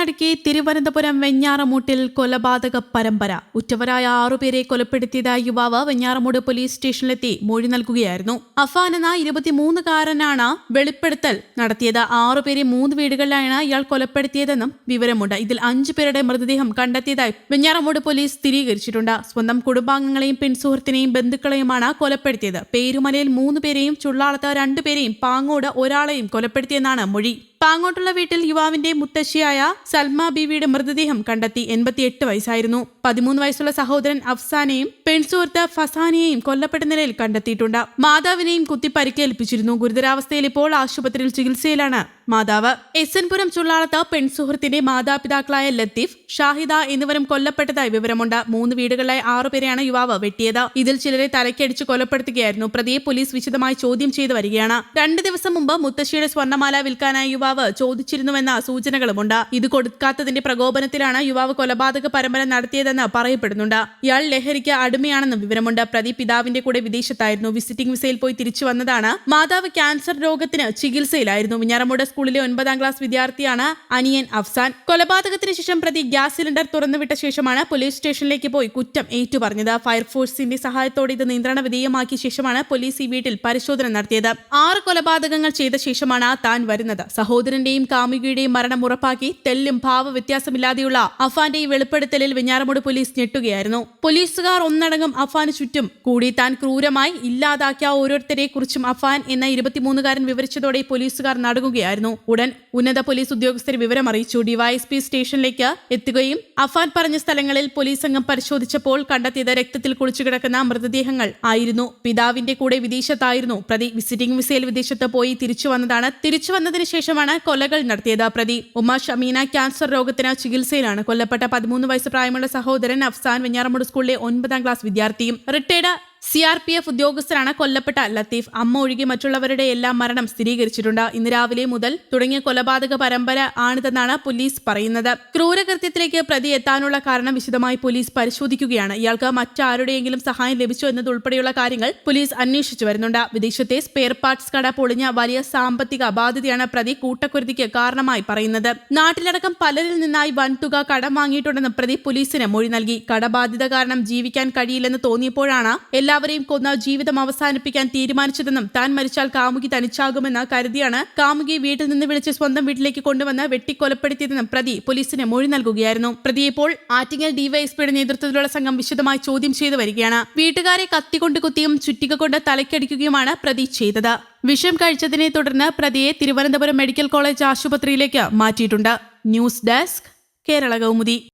നടുക്കി തിരുവനന്തപുരം വെഞ്ഞാറമൂട്ടിൽ കൊലപാതക പരമ്പര. ഉറ്റവരായ ആറുപേരെ കൊലപ്പെടുത്തിയതായ യുവാവ് വെഞ്ഞാറമൂട് പോലീസ് സ്റ്റേഷനിലെത്തി മൊഴി നൽകുകയായിരുന്നു. അഫാൻ എന്ന ഇരുപത്തിമൂന്നുകാരനാണ് വെളിപ്പെടുത്തൽ നടത്തിയത്. ആറുപേരെ മൂന്ന് വീടുകളിലാണ് ഇയാൾ കൊലപ്പെടുത്തിയതെന്നും വിവരമുണ്ട്. ഇതിൽ അഞ്ചു പേരുടെ മൃതദേഹം കണ്ടെത്തിയതായി വെഞ്ഞാറമൂട് പോലീസ് സ്ഥിരീകരിച്ചിട്ടുണ്ട്. സ്വന്തം കുടുംബാംഗങ്ങളെയും പെൺസുഹൃത്തിനെയും ബന്ധുക്കളെയുമാണ് കൊലപ്പെടുത്തിയത്. പേരുമലയിൽ മൂന്ന് പേരെയും ചുള്ളാളത്ത് രണ്ടുപേരെയും പാങ്ങോട് ഒരാളെയും കൊലപ്പെടുത്തിയെന്നാണ് മൊഴി. പാങ്ങോട്ടുള്ള വീട്ടിൽ യുവാവിന്റെ മുത്തശ്ശിയായ സൽമ ബീവിയുടെ മൃതദേഹം കണ്ടെത്തി എൺപത്തിയെട്ട് വയസ്സായിരുന്നു. പതിമൂന്ന് വയസ്സുള്ള സഹോദരൻ അഫ്സാനെയും പെൺസുഹൃത്ത് ഫസാനെയും കൊല്ലപ്പെട്ട നിലയിൽ കണ്ടെത്തിയിട്ടുണ്ട്. മാതാവിനെയും കുത്തി പരിക്കേൽപ്പിച്ചിരുന്നു ഗുരുതരാവസ്ഥയിൽ ഇപ്പോൾ ആശുപത്രിയിൽ ചികിത്സയിലാണ് മാതാവ് എസ് എൻപുരം ചുള്ളാളത്ത് പെൺസുഹൃത്തിന്റെ മാതാപിതാക്കളായ ലത്തീഫ് ഷാഹിദ എന്നിവരും കൊല്ലപ്പെട്ടതായി വിവരമുണ്ട്. മൂന്ന് വീടുകളിലായി ആറുപേരെയാണ് യുവാവ് വെട്ടിയത്. ഇതിൽ ചിലരെ തലക്കടിച്ച് കൊലപ്പെടുത്തുകയായിരുന്നു. പ്രതിയെ പോലീസ് വിശദമായി ചോദ്യം ചെയ്തു വരികയാണ്. രണ്ട് ദിവസം മുമ്പ് മുത്തശ്ശിയുടെ സ്വർണമാല വിൽക്കാനായി യുവാവ് ചോദിച്ചിരുന്നുവെന്ന സൂചനകളുമുണ്ട്. ഇത് കൊടുക്കാത്തതിന്റെ പ്രകോപനത്തിലാണ് യുവാവ് കൊലപാതക പരമ്പര നടത്തിയതെന്ന് പറയപ്പെടുന്നുണ്ട്. ഇയാൾ ലഹരിക്ക് അടിമയാണെന്നും വിവരമുണ്ട്. പ്രതി പിതാവിന്റെ കൂടെ വിദേശത്തായിരുന്നു. വിസിറ്റിംഗ് വിസയിൽ പോയി തിരിച്ചു വന്നതാണ്. മാതാവ് ക്യാൻസർ രോഗത്തിന് ചികിത്സയിലായിരുന്നു. വിഞ്ഞാറമൂട് സ്കൂളിലെ ഒൻപതാം ക്ലാസ് വിദ്യാർത്ഥിയാണ് അനിയൻ അഫ്സാൻ. കൊലപാതകത്തിന് ശേഷം പ്രതി ഗ്യാസ് സിലിണ്ടർ തുറന്നുവിട്ട ശേഷമാണ് പോലീസ് സ്റ്റേഷനിലേക്ക് പോയി കുറ്റം ഏറ്റുപറഞ്ഞത്. ഫയർഫോഴ്സിന്റെ സഹായത്തോടെ ഇത് നിയന്ത്രണ വിധേയമാക്കിയ ശേഷമാണ് പോലീസ് ഈ വീട്ടിൽ പരിശോധന നടത്തിയത്. ആറ് കൊലപാതകങ്ങൾ ചെയ്ത ശേഷമാണ് താൻ വരുന്നത്. സഹോദരന്റെയും കാമുകിയുടെയും മരണം ഉറപ്പാക്കി തെല്ലും ഭാവ വ്യത്യാസമില്ലാതെയുള്ള അഫാന്റെ ഈ വെളിപ്പെടുത്തലിൽ വെഞ്ഞാറമൂട് പോലീസ് ഞെട്ടുകയായിരുന്നു. പോലീസുകാർ ഒന്നടങ്കം അഫാന് ചുറ്റും കൂടി താൻ ക്രൂരമായി ഇല്ലാതാക്കിയ ഓരോരുത്തരെ കുറിച്ചും അഫാൻ എന്ന ഇരുപത്തിമൂന്നുകാരൻ വിവരിച്ചതോടെ പോലീസുകാർ നടുങ്ങുകയായിരുന്നു. ഉടൻ ഉന്നത പോലീസ് ഉദ്യോഗസ്ഥർ വിവരം അറിയിച്ചു. ഡിവൈഎസ്പി സ്റ്റേഷനിലേക്ക് എത്തുകയും അഫാൻ പറഞ്ഞ സ്ഥലങ്ങളിൽ പോലീസ് സംഘം പരിശോധിച്ചപ്പോൾ കണ്ടെത്തിയത് രക്തത്തിൽ കുളിച്ചു കിടക്കുന്ന മൃതദേഹങ്ങൾ ആയിരുന്നു. പിതാവിന്റെ കൂടെ വിദേശത്തായിരുന്നു. പ്രതി വിസിറ്റിംഗ് വിസയിൽ വിദേശത്ത് പോയി തിരിച്ചു വന്നതാണ്. തിരിച്ചു വന്നതിന് ശേഷമാണ് കൊലകൾ നടത്തിയത്. പ്രതി ഉമ്മ ഷമീന ക്യാൻസർ രോഗത്തിന് ചികിത്സയിലാണ്. കൊല്ലപ്പെട്ട പതിമൂന്ന് വയസ്സ് പ്രായമുള്ള സഹോദരൻ അഫ്സാൻ വെഞ്ഞാറമൂട് സ്കൂളിലെ ഒൻപതാം ക്ലാസ് വിദ്യാർത്ഥിയും retired C R P F ഉദ്യോഗസ്ഥരാണ് കൊല്ലപ്പെട്ട ലത്തീഫ്. അമ്മ ഒഴികെ മറ്റുള്ളവരുടെ എല്ലാം മരണം സ്ഥിരീകരിച്ചിട്ടുണ്ട്. ഇന്ന് രാവിലെ മുതൽ തുടങ്ങിയ കൊലപാതക പരമ്പര ആണിതെന്നാണ് പോലീസ് പറയുന്നത്. ക്രൂരകൃത്യത്തിലേക്ക് പ്രതി എത്താനുള്ള കാരണം വിശദമായി പോലീസ് പരിശോധിക്കുകയാണ്. ഇയാൾക്ക് മറ്റാരുടെയെങ്കിലും സഹായം ലഭിച്ചോ എന്നതുൾപ്പെടെയുള്ള കാര്യങ്ങൾ പോലീസ് അന്വേഷിച്ചു വരുന്നുണ്ട്. വിദേശത്തെ സ്പെയർ പാർട്സ് കട പൊളിഞ്ഞ വലിയ സാമ്പത്തിക അബാധ്യതയാണ് പ്രതി കൂട്ടക്കുരുതിക്ക് കാരണമായി പറയുന്നത്. നാട്ടിലടക്കം പലരിൽ നിന്നായി വൻതുക കടം വാങ്ങിയിട്ടുണ്ടെന്ന് പ്രതി പോലീസിന് മൊഴി നൽകി. കടബാധ്യത കാരണം ജീവിക്കാൻ കഴിയില്ലെന്ന് തോന്നിയപ്പോഴാണ് എല്ലാവരെയും കൊന്ന ജീവിതം അവസാനിപ്പിക്കാൻ തീരുമാനിച്ചതെന്നും താൻ മരിച്ചാൽ കാമുകി തനിച്ചാകുമെന്ന് കരുതിയാണ് കാമുകി വീട്ടിൽ നിന്ന് വിളിച്ച് സ്വന്തം വീട്ടിലേക്ക് കൊണ്ടുവന്ന് വെട്ടിക്കൊലപ്പെടുത്തിയതെന്നും പ്രതി പോലീസിന് മൊഴി നൽകുകയായിരുന്നു. പ്രതിയെപ്പോൾ ആറ്റിങ്ങൽ ഡിവൈഎസ്പിയുടെ നേതൃത്വത്തിലുള്ള സംഘം വിശദമായി ചോദ്യം ചെയ്തു വരികയാണ്. വീട്ടുകാരെ കത്തിക്കൊണ്ട് കുത്തിയും ചുറ്റിക കൊണ്ട് തലയ്ക്കടിക്കുകയുമാണ് പ്രതി ചെയ്തത്. വിഷം കഴിച്ചതിനെ തുടർന്ന് പ്രതിയെ തിരുവനന്തപുരം മെഡിക്കൽ കോളേജ് ആശുപത്രിയിലേക്ക് മാറ്റിയിട്ടുണ്ട്. News desk Kerala Kaumudi.